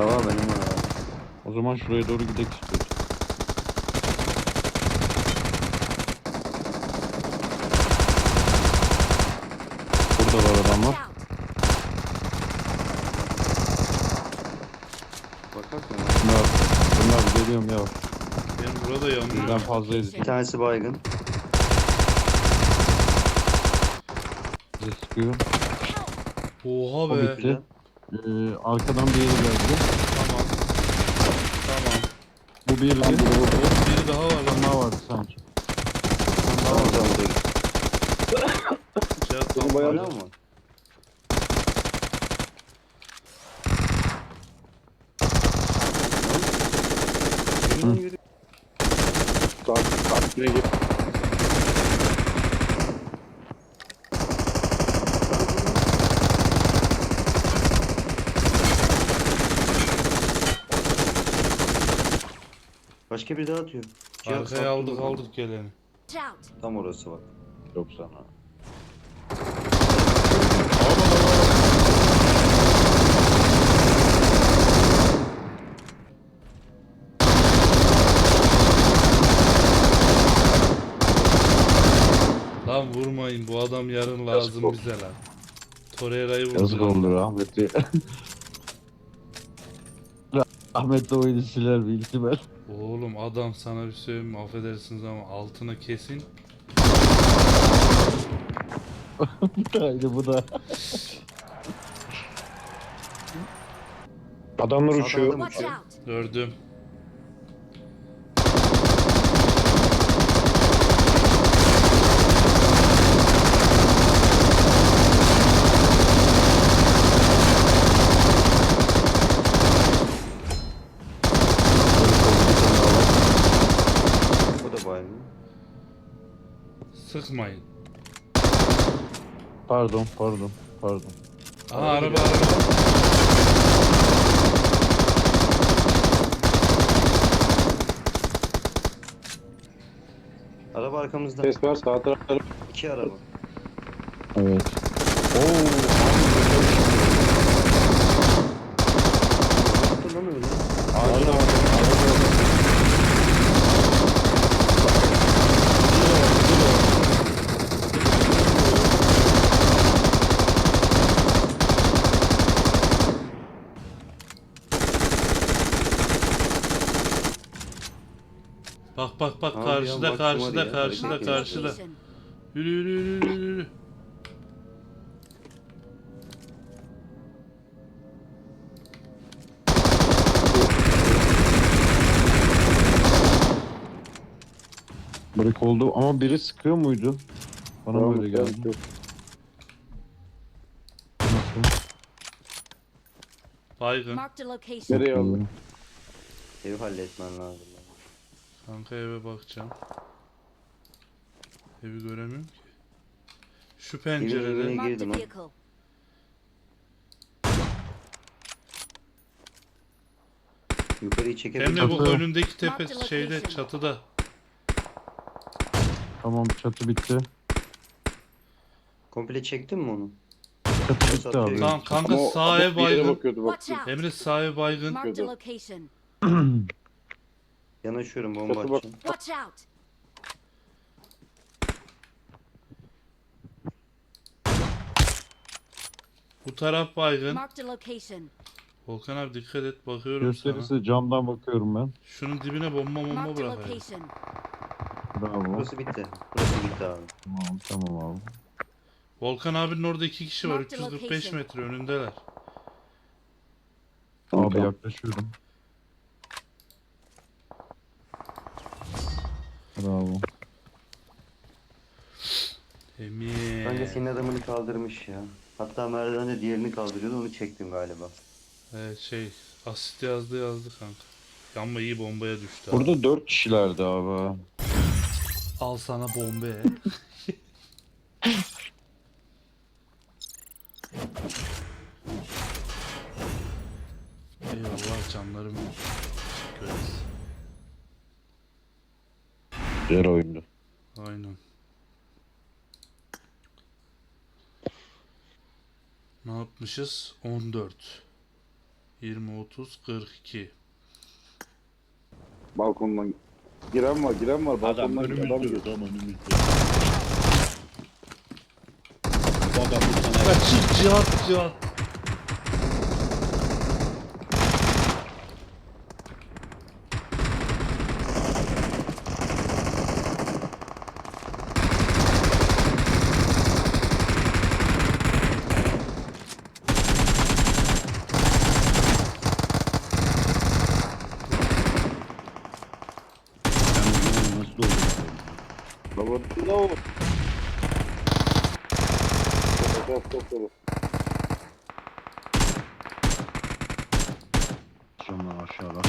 Tamam benim var abi. O zaman şuraya doğru gidek istiyoruz. Burada var adamlar. Bakak mı? Bunlar, bunlar geliyorum ya. Benim burada yanıyor. Birden fazlayız. Bir tanesi baygın. Bize sıkıyor. Oha O be. bitti. Ee, arkadan bir yeri geldi. Tamam. Tamam. Bu bir de. Biri daha var lan. Bir daha vardı sanki. Tamam tamam dur. Cihat Bunu tamam. bayağı mı? Yürü. Başka biri daha atıyor. Cihat, Arkaya aldık mı? aldık geleni. Tam orası bak. Yok sana. Lan vurmayın bu adam yarın lazım oldu. bize lan. Torreira'yı Yazık vurdu. oldu rahmetli. Rahmetli oyunu siler bir ihtimal. Oğlum adam sana bir söyleyeyim mi? Affedersiniz ama altına kesin. Haydi bu da. Adamlar uçuyor. adam Watch uçuyor. out. Gördüm. Bu da baygın. Sıkmayın. Pardon, pardon, pardon. Aha araba araba. Araba arkamızda. Ses var sağ tarafta. İki araba. Evet. Oo, Ne yaptı lan öyle? Aynen. Bak bak bak Abi karşıda ya, karşıda ya. karşıda a karşıda. location. Yürü yürü yürü yürü yürü. Break oldu ama biri sıkıyor muydu? Bana böyle geldi. Nasıl? Baygın. Marked a location. Nereye aldın? Evi halletmen lazım. Kanka eve bakacağım. Evi göremiyorum ki. Şu pencerede. Marked girdim ha. Yukarıyı çekebilir Emre bu Çatı. önündeki tepe şeyde çatıda. Tamam çatı bitti. Komple çektin mi onu? Çatı bitti abi. Tamam kanka sağa baygın. Emre sağa baygın. Yanaşıyorum bomba Çatı bak. atacağım. Watch out. Bu taraf baygın. Marked a location. Volkan abi dikkat et bakıyorum sana. Gösterisi camdan bakıyorum ben. Şunun dibine bomba bomba Marked a bırak. abi. location. Bravo. Burası bitti. Burası bitti abi. Tamam tamam abi. Volkan abinin orada iki kişi var. Marked 345 location. metre önündeler. Abi yaklaşıyorum. Bravo. Emin. Bence senin adamını kaldırmış ya. Hatta merdivende diğerini kaldırıyordu onu çektim galiba. Evet şey asit yazdı yazdı kanka. Ama iyi bombaya düştü. abi. Burada dört kişilerdi abi. Al sana bombe. Eyvallah canlarım. Diğer oyundu. Aynen. Ne yapmışız? 14. 20 30 42. Balkondan giren var, giren var. Adam Balkondan önümüzde. adam giriyor. Adam önümüzde. Bu adam bu sana Kaçın cihat cihat. Ben bunu nasıl oldu? Baba ne olur? Çok çok çok. Camlar aşağıda.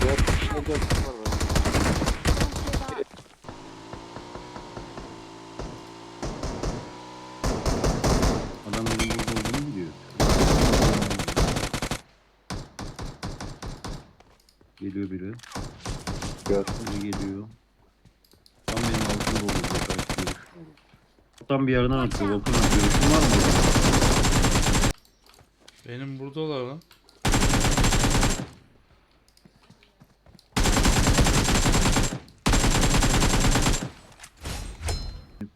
Çok çok çok var. Don't give up. Adam benim burada olduğunu biliyor. Geliyor biri. Biri geliyor. Tam benim altımda oldu. Belki. Tam bir yerden atıyor. Bakın görüşün var mı? Benim buradalar lan.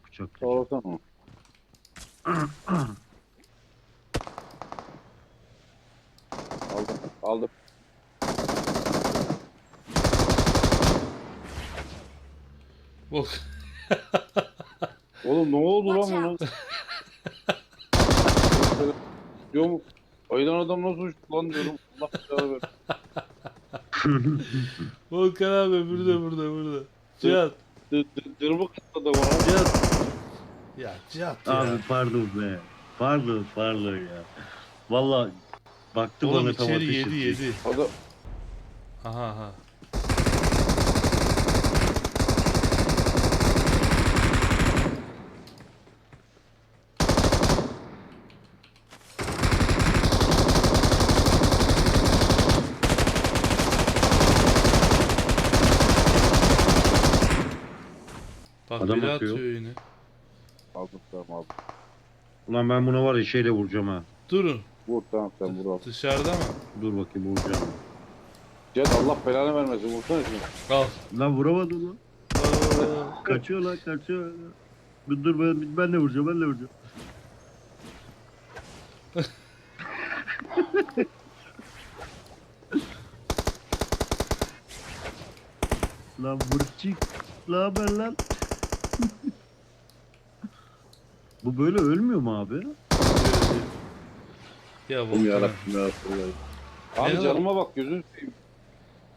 Bıçak. Sağlasana onu. Aldım. Aldım. Bak. Oğlum ne oldu lan buna? out. Diyor mu? Ayıdan adam nasıl uçtu lan diyorum. Allah belanı versin. Volkan abi burada burada burada. Cihat. Dı- dı- Dırmık atladı bana. Cihat. Ya Cihat ya. Abi pardon be. Pardon pardon ya. Valla baktı Oğlum bana tam içeri ateş yedi ediyor. yedi. Adam Aha aha. Bak Adam biri atıyor. atıyor yine. aldım tamam aldım. Ulan ben buna var ya şeyle vuracağım ha. Durun. Vur tamam sen vur al. Dışarıda mı? Dur bakayım vuracağım. Cihat Allah belanı vermesin vursana şunu. Al. Lan vuramadım lan. Aa, Kaçıyor lan kaçıyor. Dur, dur ben, ben de vuracağım ben de vuracağım. lan vurçik. Ne haber lan? Bu böyle ölmüyor mu abi? Ya Oğlum Volkan. yarabbim yarabbim. Abi Ne canıma bak gözünü seveyim.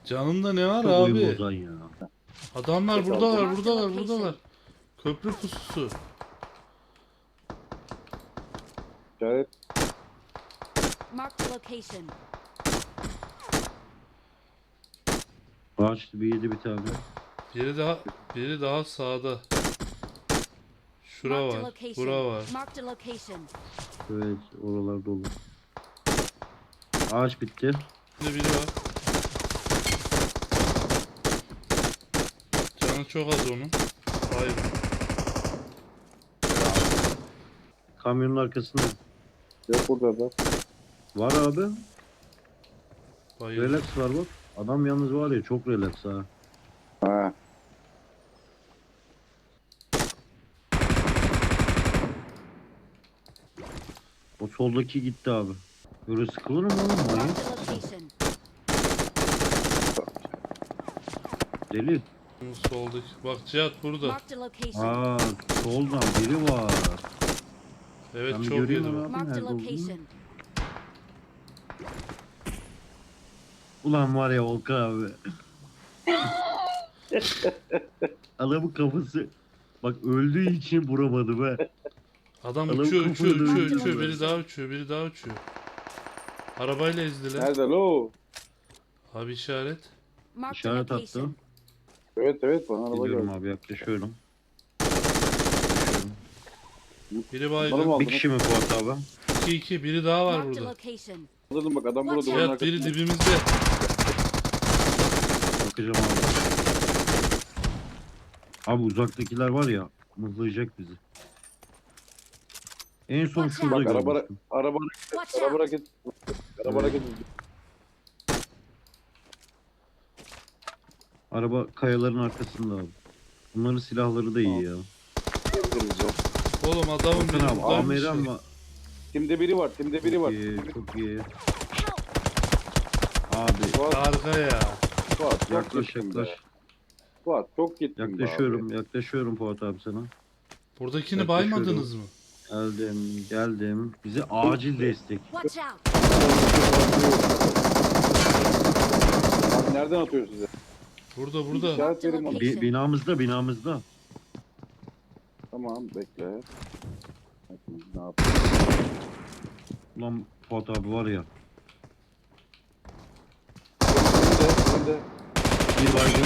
Canında ne var Çok oyun abi? bozan ya. Adamlar buradalar, buradalar, buradalar. Köprü pususu. İşaret. Mark the location. Ağaç bir yedi bir tane. Biri daha, biri daha sağda. Şura var, bura var. Evet oralar dolu. Ağaç bitti. Bir de biri var. Canı çok az onun. Hayır. Kamyonun arkasında. Yok burada da. Var abi. Hayır. Relax var bak. Adam yalnız var ya çok relax ha. Ha. Soldaki gitti abi. Böyle sıkılır mı oğlum location. Deli. Soldaki. Bak Cihat burada. Aa soldan biri var. Evet Ben bir çok göreyim yedi. location. Ulan var ya Volkan abi. Adamın kafası. Bak öldüğü için vuramadı be. Adam Adam uçuyor, uçuyor, kafayı uçuyor, uçuyor. Biri daha uçuyor, biri daha uçuyor. Arabayla ezdiler. Nerede lo? Abi işaret. İşaret attı. location. Evet evet bana araba Gidiyorum geldi. abi yaklaşıyorum. Biri Bana mı baygın. Bir kişi mi Fuat abi? 2 2 biri daha var burada. location. Anladım bak adam burada duvarın Cihat biri arkasında. dibimizde. Bakacağım abi. Abi uzaktakiler var ya mızlayacak bizi. En son şurada. Bak araba görmüştüm. araba Watch araba out. hareket araba hareket Araba kayaların arkasında abi. Bunların silahları da iyi ya. edileceğim. Oğlum adamın Bakın abi AMR ya. ama Timde biri var, timde biri var. çok iyi, çok iyi. Help! Abi Fuat, Karga ya. Fuat, çok yaklaş gittin yaklaş. be. Fuat çok gittin be abi. Yaklaşıyorum, yaklaşıyorum Fuat abi sana. Buradakini Yaklaşıyorum. baymadınız mı? Geldim, geldim. Bize acil destek. Watch out! Abi nereden atıyor size? Burada burada. İşaret verin bana. Bi- binamızda, binamızda. Tamam bekle. Ne yapıyor? Ulan Fuat abi var ya. Önde, önde. Bir baygın,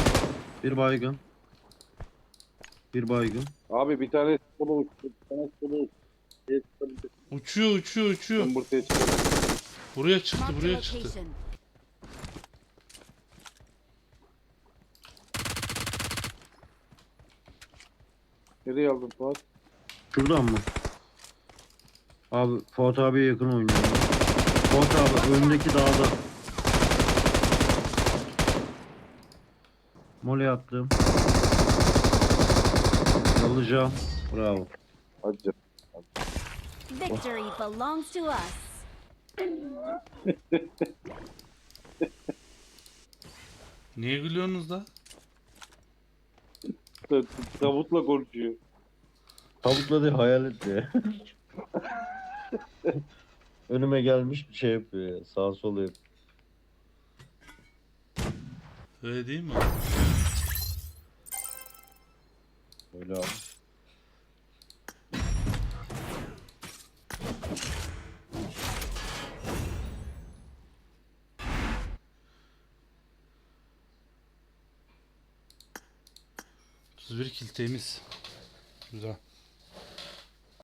bir baygın. Bir baygın. Abi bir tane sola uçtu. Bir tane sola uçtu. Uçuyor uçuyor uçuyor. Buraya çıktı Marked a buraya çıktı. Nereye aldın Fuat? Şuradan mı? Abi Fuat abiye yakın oynuyor. Fuat abi önündeki dağda. Mole attım. Alacağım. Bravo. Hadi canım. Victory belongs to us. Niye gülüyorsunuz da? Tavutla konuşuyor. Tavukla değil hayalet ya. Önüme gelmiş bir şey yapıyor ya. Sağa sola yapıyor. Öyle değil mi? Temiz. Güzel.